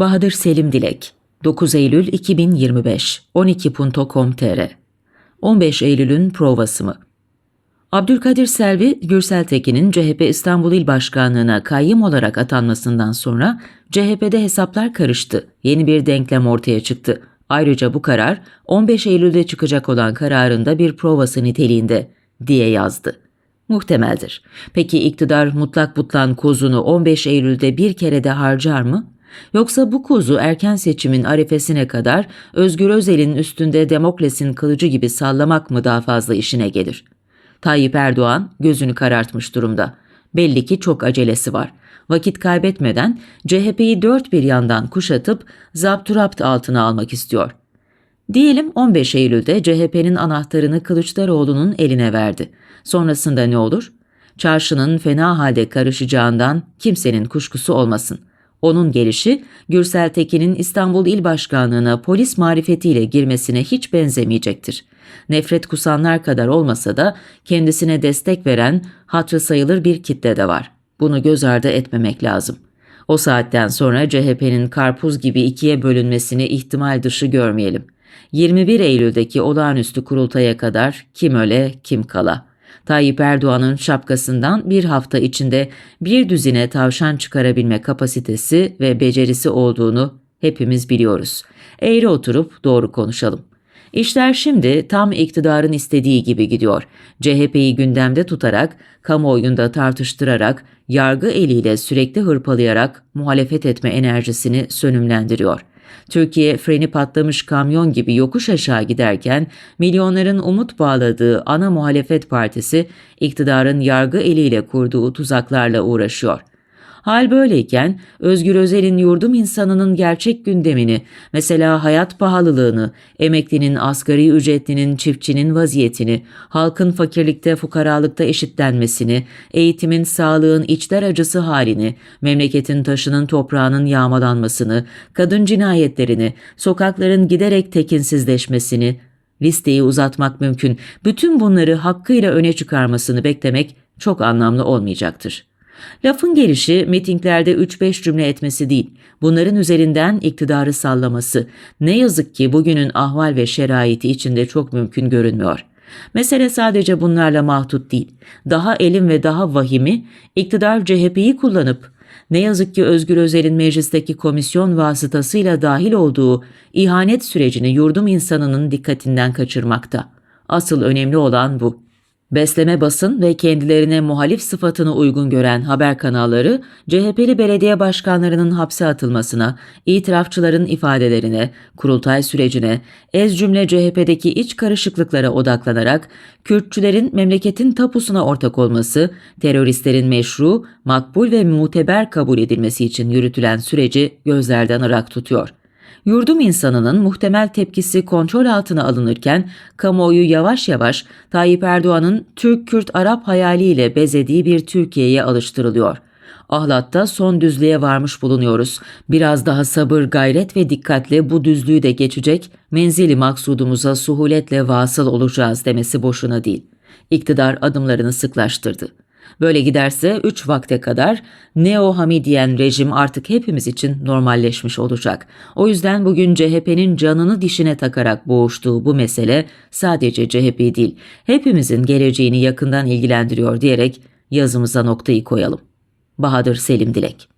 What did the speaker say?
Bahadır Selim Dilek 9 Eylül 2025 12.com.tr 15 Eylül'ün provası mı? Abdülkadir Selvi, Gürsel Tekin'in CHP İstanbul İl Başkanlığı'na kayyım olarak atanmasından sonra CHP'de hesaplar karıştı. Yeni bir denklem ortaya çıktı. Ayrıca bu karar 15 Eylül'de çıkacak olan kararında bir provası niteliğinde diye yazdı. Muhtemeldir. Peki iktidar mutlak butlan kozunu 15 Eylül'de bir kere de harcar mı? Yoksa bu kozu erken seçimin arifesine kadar Özgür Özel'in üstünde Demokles'in kılıcı gibi sallamak mı daha fazla işine gelir? Tayyip Erdoğan gözünü karartmış durumda. Belli ki çok acelesi var. Vakit kaybetmeden CHP'yi dört bir yandan kuşatıp zapturapt altına almak istiyor. Diyelim 15 Eylül'de CHP'nin anahtarını Kılıçdaroğlu'nun eline verdi. Sonrasında ne olur? Çarşının fena halde karışacağından kimsenin kuşkusu olmasın. Onun gelişi Gürsel Tekin'in İstanbul İl Başkanlığı'na polis marifetiyle girmesine hiç benzemeyecektir. Nefret kusanlar kadar olmasa da kendisine destek veren hatrı sayılır bir kitle de var. Bunu göz ardı etmemek lazım. O saatten sonra CHP'nin karpuz gibi ikiye bölünmesini ihtimal dışı görmeyelim. 21 Eylül'deki olağanüstü kurultaya kadar kim öle kim kala. Tayyip Erdoğan'ın şapkasından bir hafta içinde bir düzine tavşan çıkarabilme kapasitesi ve becerisi olduğunu hepimiz biliyoruz. Eğri oturup doğru konuşalım. İşler şimdi tam iktidarın istediği gibi gidiyor. CHP'yi gündemde tutarak, kamuoyunda tartıştırarak, yargı eliyle sürekli hırpalayarak muhalefet etme enerjisini sönümlendiriyor. Türkiye freni patlamış kamyon gibi yokuş aşağı giderken milyonların umut bağladığı ana muhalefet partisi iktidarın yargı eliyle kurduğu tuzaklarla uğraşıyor. Hal böyleyken Özgür Özel'in yurdum insanının gerçek gündemini, mesela hayat pahalılığını, emeklinin, asgari ücretlinin, çiftçinin vaziyetini, halkın fakirlikte, fukaralıkta eşitlenmesini, eğitimin, sağlığın içler acısı halini, memleketin taşının toprağının yağmalanmasını, kadın cinayetlerini, sokakların giderek tekinsizleşmesini, listeyi uzatmak mümkün. Bütün bunları hakkıyla öne çıkarmasını beklemek çok anlamlı olmayacaktır. Lafın gelişi mitinglerde 3-5 cümle etmesi değil, bunların üzerinden iktidarı sallaması ne yazık ki bugünün ahval ve şeraiti içinde çok mümkün görünmüyor. Mesele sadece bunlarla mahdut değil. Daha elim ve daha vahimi iktidar CHP'yi kullanıp ne yazık ki Özgür Özel'in meclisteki komisyon vasıtasıyla dahil olduğu ihanet sürecini yurdum insanının dikkatinden kaçırmakta. Asıl önemli olan bu. Besleme basın ve kendilerine muhalif sıfatını uygun gören haber kanalları, CHP'li belediye başkanlarının hapse atılmasına, itirafçıların ifadelerine, kurultay sürecine, ez cümle CHP'deki iç karışıklıklara odaklanarak, Kürtçülerin memleketin tapusuna ortak olması, teröristlerin meşru, makbul ve muteber kabul edilmesi için yürütülen süreci gözlerden ırak tutuyor. Yurdum insanının muhtemel tepkisi kontrol altına alınırken kamuoyu yavaş yavaş Tayyip Erdoğan'ın Türk-Kürt-Arap hayaliyle bezediği bir Türkiye'ye alıştırılıyor. Ahlatta son düzlüğe varmış bulunuyoruz. Biraz daha sabır, gayret ve dikkatle bu düzlüğü de geçecek, menzili maksudumuza suhuletle vasıl olacağız demesi boşuna değil. İktidar adımlarını sıklaştırdı. Böyle giderse 3 vakte kadar neo-Hamidiyen rejim artık hepimiz için normalleşmiş olacak. O yüzden bugün CHP'nin canını dişine takarak boğuştuğu bu mesele sadece CHP değil, hepimizin geleceğini yakından ilgilendiriyor diyerek yazımıza noktayı koyalım. Bahadır Selim Dilek